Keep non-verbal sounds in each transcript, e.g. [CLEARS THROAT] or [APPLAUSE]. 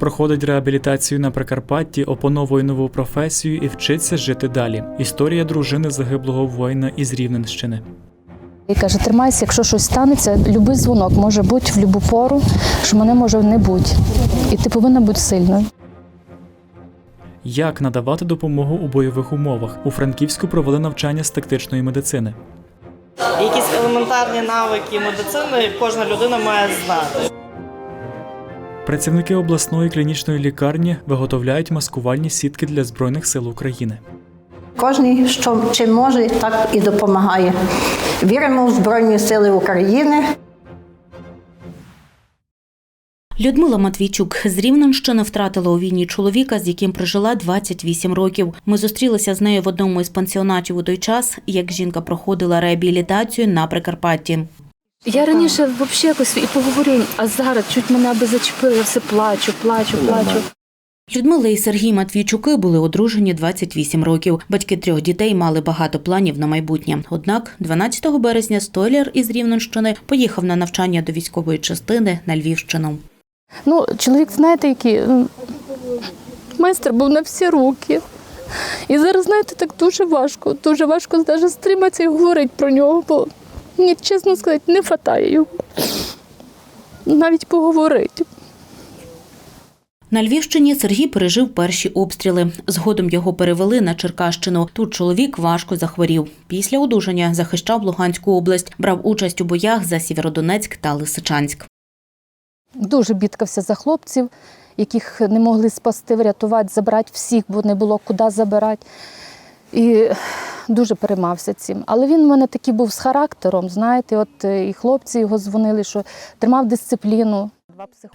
проходить реабілітацію на Прикарпатті, опановує нову професію і вчиться жити далі. Історія дружини загиблого воїна із Рівненщини. І каже, тримайся, якщо щось станеться, любий дзвонок може бути в будь-яку пору, що мене може не бути. І ти повинна бути сильною. Як надавати допомогу у бойових умовах? У Франківську провели навчання з тактичної медицини. Якісь елементарні навики медицини кожна людина має знати. Працівники обласної клінічної лікарні виготовляють маскувальні сітки для збройних сил України. Кожен, що чим може, так і допомагає. Віримо в Збройні Сили України. Людмила Матвійчук з Рівненщини втратила у війні чоловіка, з яким прожила 28 років. Ми зустрілися з нею в одному із пансіонатів у той час, як жінка проходила реабілітацію на Прикарпатті. Я раніше взагалі якось і поговорю, а зараз чуть мене аби зачепили, я все плачу, плачу, плачу. Людмила і Сергій Матвійчуки були одружені 28 років. Батьки трьох дітей мали багато планів на майбутнє. Однак 12 березня столяр із Рівненщини поїхав на навчання до військової частини на Львівщину. Ну, чоловік, знаєте, який майстер був на всі руки. І зараз, знаєте, так дуже важко, дуже важко навіть стриматися і говорити про нього, бо мені, чесно сказати, не вистачає його. Навіть поговорити. На Львівщині Сергій пережив перші обстріли. Згодом його перевели на Черкащину. Тут чоловік важко захворів. Після одужання захищав Луганську область, брав участь у боях за Сєвєродонецьк та Лисичанськ. Дуже бідкався за хлопців, яких не могли спасти, врятувати, забрати всіх, бо не було куди забирати. І дуже переймався цим. Але він в мене такий був з характером, знаєте, от е, і хлопці його дзвонили, що тримав дисципліну.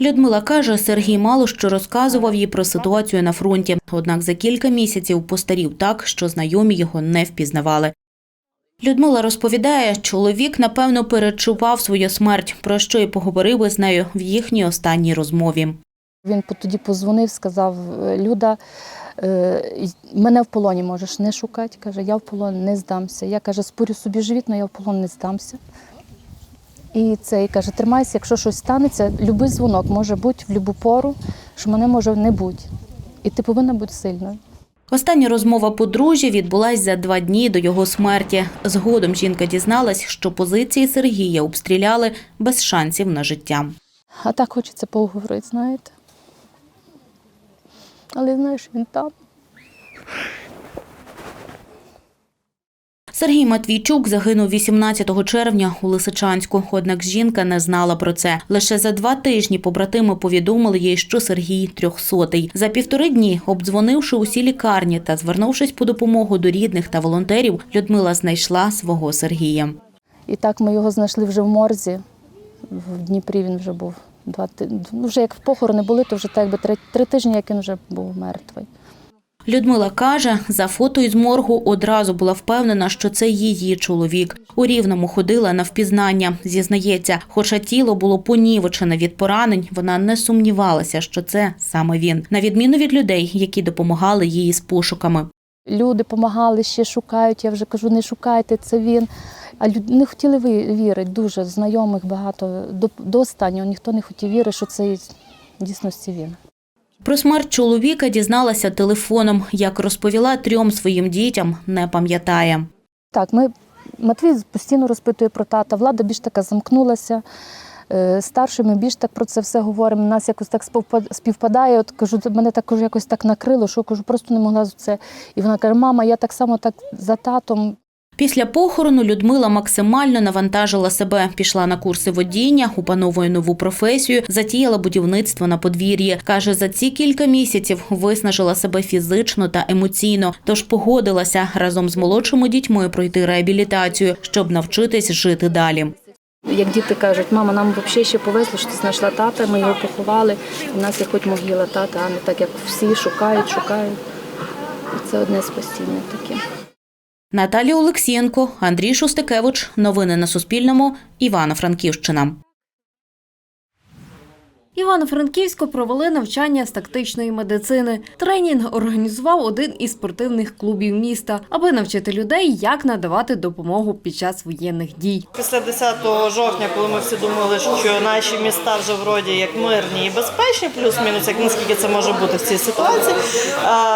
Людмила каже, Сергій мало що розказував їй про ситуацію на фронті. Однак за кілька місяців постарів так, що знайомі його не впізнавали. Людмила розповідає, чоловік, напевно, перечував свою смерть, про що й поговорив із нею в їхній останній розмові. Він тоді позвонив, сказав: Люда, е, й- мене в полоні можеш не шукати. Каже, я в полон не здамся. Я каже, спорю собі живіт, але я в полон не здамся. І цей каже, тримайся, якщо щось станеться, любий дзвонок може бути в будь-яку пору, що мене може не бути. І ти повинна бути сильною. Остання розмова подружжя відбулась за два дні до його смерті. Згодом жінка дізналась, що позиції Сергія обстріляли без шансів на життя. А так хочеться поговорити, знаєте. Але знаєш, він там. Сергій Матвійчук загинув 18 червня у Лисичанську. Однак жінка не знала про це. Лише за два тижні побратими повідомили їй, що Сергій трьохсотий. За півтори дні, обдзвонивши усі лікарні та звернувшись по допомогу до рідних та волонтерів, Людмила знайшла свого Сергія. І так ми його знайшли вже в морзі. В Дніпрі він вже був. Два ну, вже як в похорони були, то вже так якби три, три тижні, як він вже був мертвий. Людмила каже, за фото із моргу одразу була впевнена, що це її чоловік. У рівному ходила на впізнання. Зізнається, хоча тіло було понівечене від поранень, вона не сумнівалася, що це саме він, на відміну від людей, які допомагали їй з пошуками. Люди допомагали, ще шукають. Я вже кажу, не шукайте, це він. А люди не хотіли ви- вірити, дуже знайомих багато. До, до останнього ніхто не хотів вірити, що це в дійсності він. Про смерть чоловіка дізналася телефоном. Як розповіла трьом своїм дітям, не пам'ятає. Так, ми Матвій постійно розпитує про тата. Влада більш така замкнулася. Е, Старший ми більш так про це все говоримо. Нас якось так співпад- співпадає. От кажу, мене також якось так накрило, що кажу, просто не могла з це. І вона каже: мама, я так само так за татом. Після похорону Людмила максимально навантажила себе, пішла на курси водіння, опановує нову професію, затіяла будівництво на подвір'ї. Каже, за ці кілька місяців виснажила себе фізично та емоційно, тож погодилася разом з молодшими дітьми пройти реабілітацію, щоб навчитись жити далі. Як діти кажуть, мама, нам взагалі ще повезло, що ти знайшла тата, ми його поховали. У нас є хоч могила тата, а не так, як всі шукають, шукають. Це одне спасіння таке. Наталія Олексієнко, Андрій Шустикевич. Новини на Суспільному. Івано-Франківщина. Івано-Франківську провели навчання з тактичної медицини. Тренінг організував один із спортивних клубів міста, аби навчити людей, як надавати допомогу під час воєнних дій. Після 10 жовтня, коли ми всі думали, що наші міста вже вроді як мирні і безпечні, плюс-мінус, як наскільки це може бути в цій ситуації,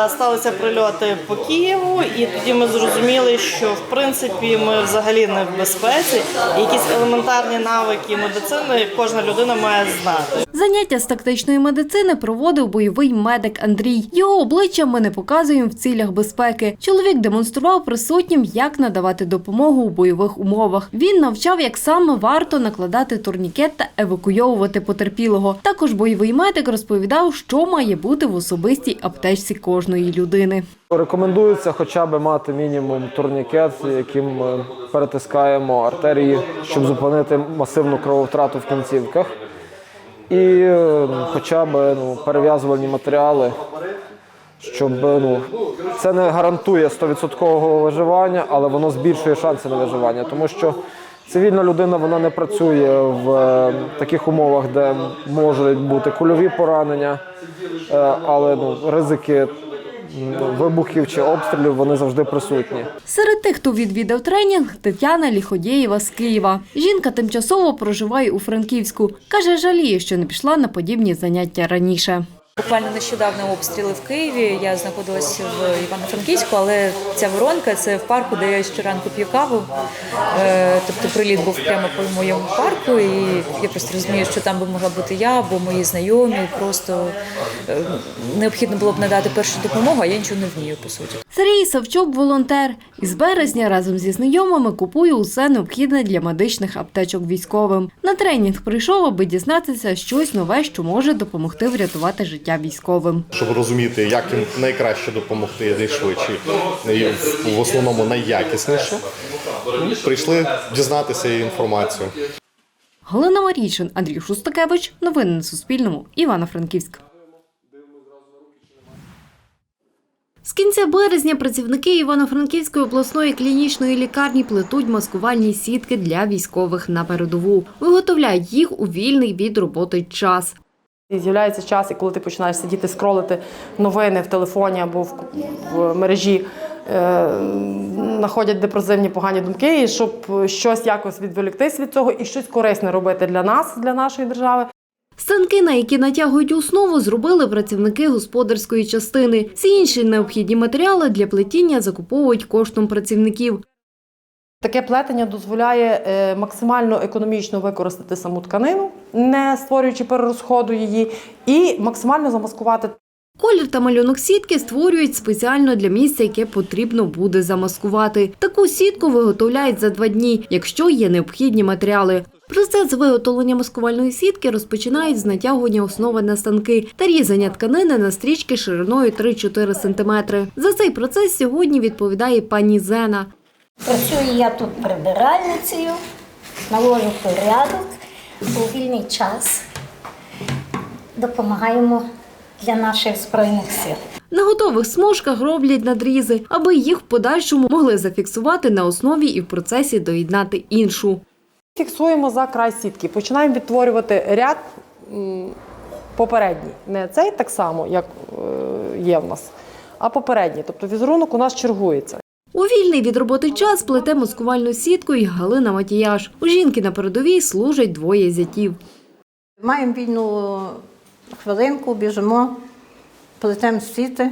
сталися прильоти по Києву, і тоді ми зрозуміли, що в принципі ми взагалі не в безпеці. Якісь елементарні навики медицини кожна людина має знати. Заняття з тактичної медицини проводив бойовий медик Андрій. Його обличчя ми не показуємо в цілях безпеки. Чоловік демонстрував присутнім, як надавати допомогу у бойових умовах. Він навчав, як саме варто накладати турнікет та евакуйовувати потерпілого. Також бойовий медик розповідав, що має бути в особистій аптечці кожної людини. Рекомендується хоча б мати мінімум турнікет, яким ми перетискаємо артерії, щоб зупинити масивну крововтрату в кінцівках. І е, хоча б ну, перев'язувальні матеріали, щоб ну, це не гарантує 100% виживання, але воно збільшує шанси на виживання, тому що цивільна людина вона не працює в е, таких умовах, де можуть бути кульові поранення, е, але ну, ризики вибухів чи обстрілів вони завжди присутні. Серед тих, хто відвідав тренінг, Тетяна Ліходєєва з Києва. Жінка тимчасово проживає у Франківську. Каже, жаліє, що не пішла на подібні заняття раніше. Буквально нещодавно обстріли в Києві. Я знаходилася в Івано-Франківську, але ця воронка це в парку, де я щоранку п'ю каву. Е, Тобто приліт був прямо по моєму парку, і я просто розумію, що там би могла бути я або мої знайомі. Просто е, необхідно було б надати першу допомогу, а я нічого не вмію по суті. Сергій Савчук – волонтер. Із березня разом зі знайомими купує усе необхідне для медичних аптечок військовим. На тренінг прийшов, аби дізнатися щось нове, що може допомогти врятувати життя військовим. щоб розуміти, як їм найкраще допомогти найшвидше і в- основному найякісніше. Прийшли дізнатися інформацію. Галина Марійчин, Андрій Шустакевич. Новини на Суспільному. Івано-Франківськ. З кінця березня працівники Івано-Франківської обласної клінічної лікарні плетуть маскувальні сітки для військових на передову. Виготовляють їх у вільний від роботи час. З'являється час, і коли ти починаєш сидіти, скролити новини в телефоні або в, в мережі, е, знаходять депресивні погані думки, і щоб щось якось відволіктись від цього і щось корисне робити для нас, для нашої держави. Станки, на які натягують основу, зробили працівники господарської частини. Всі інші необхідні матеріали для плетіння закуповують коштом працівників. Таке плетення дозволяє е, максимально економічно використати саму тканину, не створюючи перерозходу її, і максимально замаскувати Колір та малюнок сітки створюють спеціально для місця, яке потрібно буде замаскувати. Таку сітку виготовляють за два дні, якщо є необхідні матеріали. Процес виготовлення маскувальної сітки розпочинають з натягування основи на станки та різання тканини на стрічки шириною 3-4 см. За цей процес сьогодні відповідає пані Зена. Працюю я тут прибиральницею, навожу порядок у вільний час. Допомагаємо для наших збройних сил. На готових смужках роблять надрізи, аби їх в подальшому могли зафіксувати на основі і в процесі доєднати іншу. Фіксуємо за край сітки, починаємо відтворювати ряд попередній. Не цей так само, як е, є в нас, а попередній. Тобто візерунок у нас чергується. У вільний від роботи час плете маскувальну сітку і Галина Матіяш. У жінки на передовій служать двоє зятів. Маємо вільну хвилинку, біжимо, плетемо сіти,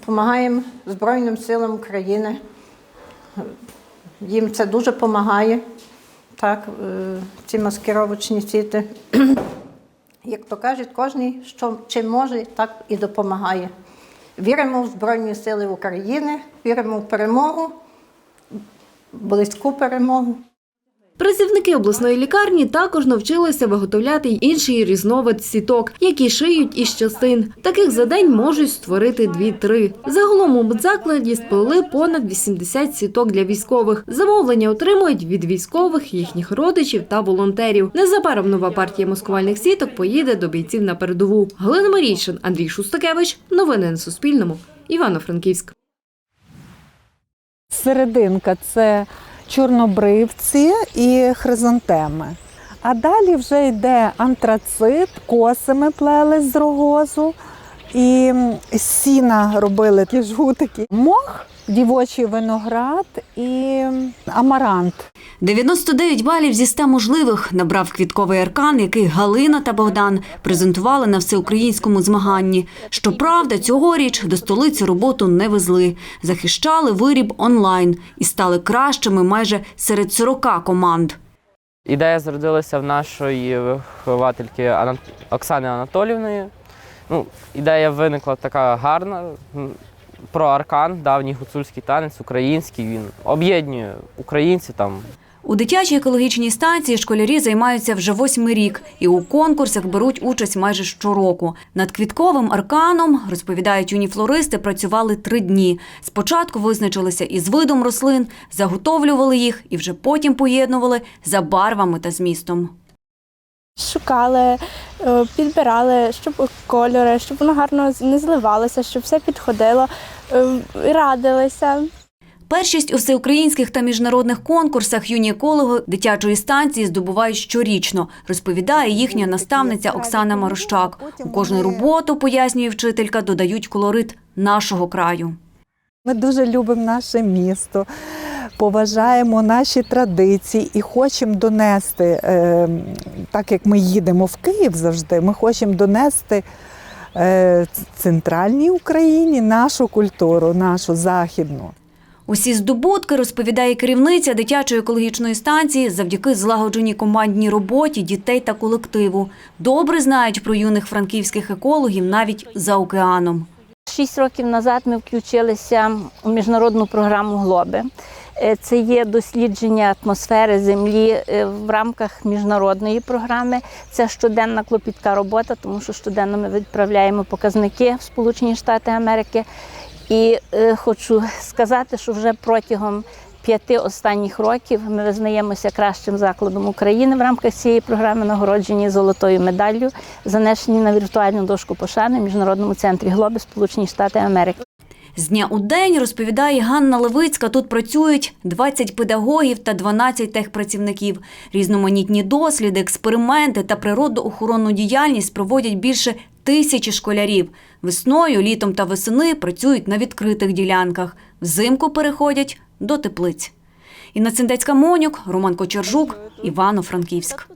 допомагаємо Збройним силам України. Їм це дуже допомагає, так, е, ці маскировочні сіти. [CLEARS THROAT] Як то кажуть, кожен, що чим може, так і допомагає. Віримо в Збройні Сили України, віримо в перемогу, близьку перемогу. Працівники обласної лікарні також навчилися виготовляти інший різновид сіток, які шиють із частин. Таких за день можуть створити 2-3. Загалом у медзакладі сплели понад 80 сіток для військових. Замовлення отримують від військових, їхніх родичів та волонтерів. Незабаром нова партія маскувальних сіток поїде до бійців на передову. Галина Марійшин, Андрій Шустакевич. Новини на Суспільному. Івано-Франківськ. Серединка це чорнобривці і хризантеми. А далі вже йде антрацит, коси ми плели з рогозу і сіна робили ті жгутики. Мох, дівочий виноград і амарант. 99 балів зі 100 можливих набрав квітковий аркан, який Галина та Богдан презентували на всеукраїнському змаганні. Щоправда, цьогоріч до столиці роботу не везли. Захищали виріб онлайн і стали кращими майже серед 40 команд. Ідея зародилася в нашої виховательки Оксани Анатолівної. Ну, ідея виникла така гарна. Про аркан, давній гуцульський танець, український. Він об'єднує українців там. У дитячій екологічній станції школярі займаються вже восьмий рік і у конкурсах беруть участь майже щороку. Над квітковим арканом, розповідають юні флористи, працювали три дні. Спочатку визначилися із видом рослин, заготовлювали їх і вже потім поєднували за барвами та змістом. Шукали, підбирали, щоб кольори, щоб воно гарно не зливалося, щоб все підходило, е, радилися. Першість у всеукраїнських та міжнародних конкурсах юні екологи дитячої станції здобувають щорічно, розповідає їхня наставниця Оксана Марощак. У кожну роботу, пояснює вчителька, додають колорит нашого краю. Ми дуже любимо наше місто, поважаємо наші традиції і хочемо донести, е, так як ми їдемо в Київ завжди, ми хочемо донести е, центральній Україні нашу культуру, нашу західну. Усі здобутки, розповідає керівниця дитячої екологічної станції, завдяки злагодженій командній роботі дітей та колективу. Добре знають про юних франківських екологів навіть за океаном. Шість років назад ми включилися у міжнародну програму Глоби. Е, Це є дослідження атмосфери Землі е, в рамках міжнародної програми. Це щоденна клопітка робота, тому що щоденно ми відправляємо показники в Сполучені Штати Америки. І е, хочу сказати, що вже протягом п'яти останніх років ми визнаємося кращим закладом України в рамках цієї програми, нагороджені золотою медаллю, занесені на віртуальну дошку пошани в міжнародному центрі Глоби Сполучені Штати Америки. З дня у день, розповідає Ганна Левицька, тут працюють 20 педагогів та 12 техпрацівників. Різноманітні досліди, експерименти та природоохоронну діяльність проводять більше тисячі школярів. Весною, літом та весени працюють на відкритих ділянках. Взимку переходять до теплиць. Інна Циндецька Монюк, Роман Кочержук, Івано-Франківськ.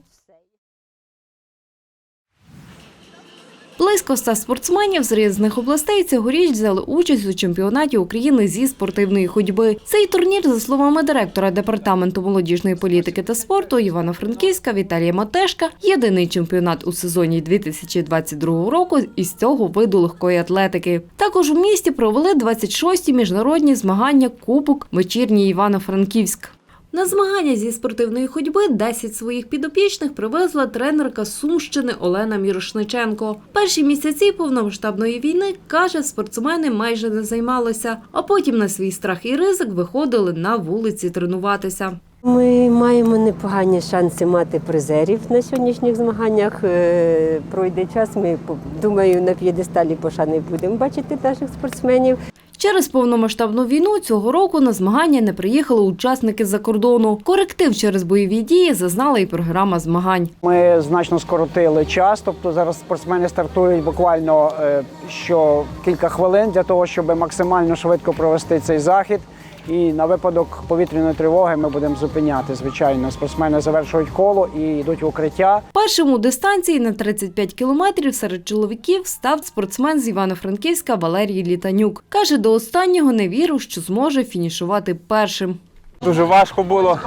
Близько ста спортсменів з різних областей цьогоріч взяли участь у чемпіонаті України зі спортивної ходьби. Цей турнір, за словами директора департаменту молодіжної політики та спорту Івано-Франківська Віталія Матешка, єдиний чемпіонат у сезоні 2022 року із цього виду легкої атлетики. Також у місті провели 26-ті міжнародні змагання Кубок вечірній Івано-Франківськ. На змагання зі спортивної ходьби 10 своїх підопічних привезла тренерка Сумщини Олена Мірошниченко. Перші місяці повномасштабної війни каже, спортсмени майже не займалися, а потім на свій страх і ризик виходили на вулиці тренуватися. Ми маємо непогані шанси мати призерів на сьогоднішніх змаганнях. Е, Пройде час. Ми думаю, на п'єдесталі пошани будемо бачити наших спортсменів. Через повномасштабну війну цього року на змагання не приїхали учасники з-за кордону. Коректив через бойові дії зазнала і програма змагань. Ми значно скоротили час, тобто зараз спортсмени стартують буквально е, що кілька хвилин для того, щоб максимально швидко провести цей захід. І на випадок повітряної тривоги ми будемо зупиняти. Звичайно, спортсмени завершують коло і йдуть в укриття. Першим у дистанції на 35 кілометрів серед чоловіків став спортсмен з Івано-Франківська Валерій Літанюк. Каже, до останнього не вірив, що зможе фінішувати першим. Дуже важко було.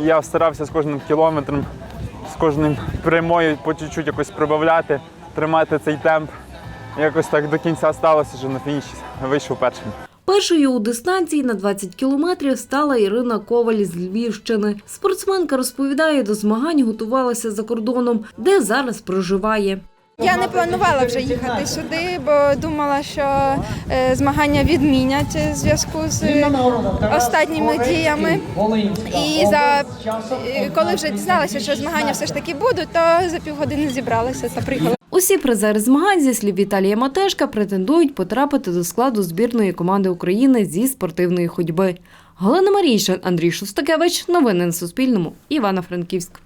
Я старався з кожним кілометром, з кожним прямою по чуть-чуть якось прибавляти, тримати цей темп. Якось так до кінця сталося, що на фініші вийшов першим. Першою у дистанції на 20 кілометрів стала Ірина Коваль з Львівщини. Спортсменка розповідає, до змагань готувалася за кордоном, де зараз проживає. Я не планувала вже їхати сюди, бо думала, що е, змагання відмінять у зв'язку з останніми діями. І за е, коли вже дізналася, що змагання все ж таки будуть, то за півгодини зібралася та приїхала. Усі призери змагань, зі слів Віталія Матешка, претендують потрапити до складу збірної команди України зі спортивної ходьби. Галина Марійшин, Андрій Шустакевич. Новини на Суспільному. Івано-Франківськ.